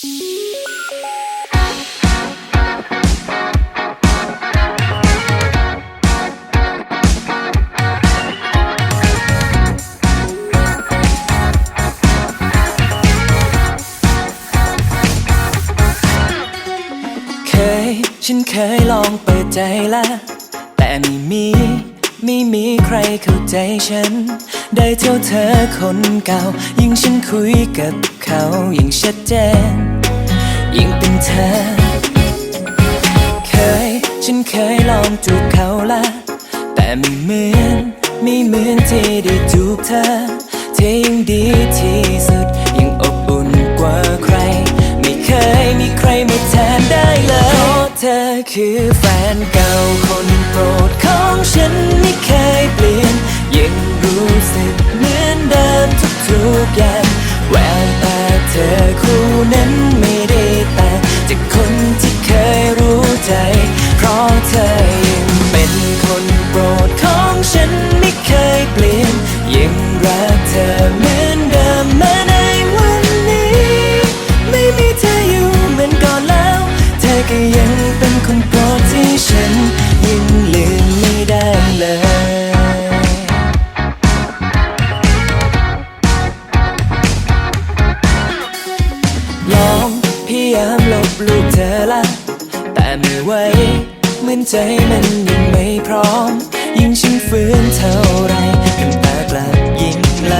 เคยฉันเคยลองเปิดใจละแต่ไม่มี ไม่มีใครเข้าใจฉัน ได้เท่าเธอคนเก่า ยิ่งฉันคุยกับ เขายิ่งชัดเจน ยิ่งเป็นเธอ เคยฉันเคยลองจูบเขาละแต่ไม่เหมือนไม่เหมือนที่ได้จูบเธอเธอยิ่งดีที่สุดยิ่งอบอุ่นกว่าใคร ไม่เคยมีใครมาแทนได้เลยเพราะเธอคือแฟนเก่าายามลบลูกเธอละ แต่ไม่ไหวเหมือนใจมันยังไม่พร้อม ยิ่งฉันฝืนเท่าไรน้ำตากลับยิ่งไหล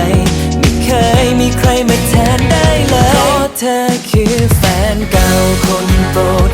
ไม่เคยมีใครมาแทนได้เลยเพราะเธอคือแฟนเก่าคนโปรด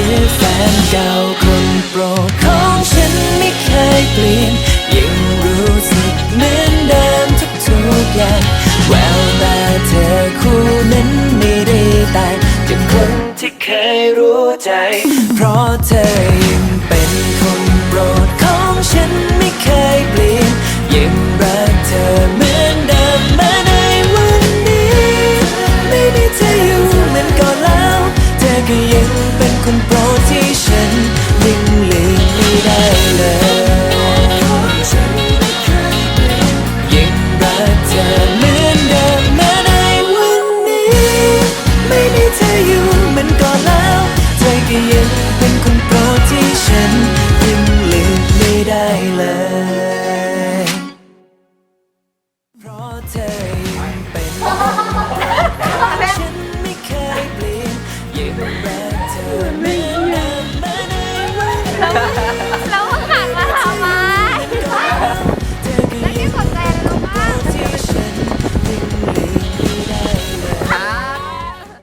คือแฟนเก่าคนโปรดของฉันไม่เคยเปลี่ยนยังรู้สึกเหมือนเดิมทุกๆอย่างแววตาเธอคู่นั้นไม่ได้ต่างจากคนที่เคยรู้ใจ เพราะเธอยังเป็นคนโปรดของฉันไม่เคยเปลี่ยนยังรักเธอเหมือนเดิมมาในวันนี้ ไม่มีเธออยู่เหมือนก่อนแล้ว เธอก็ยัง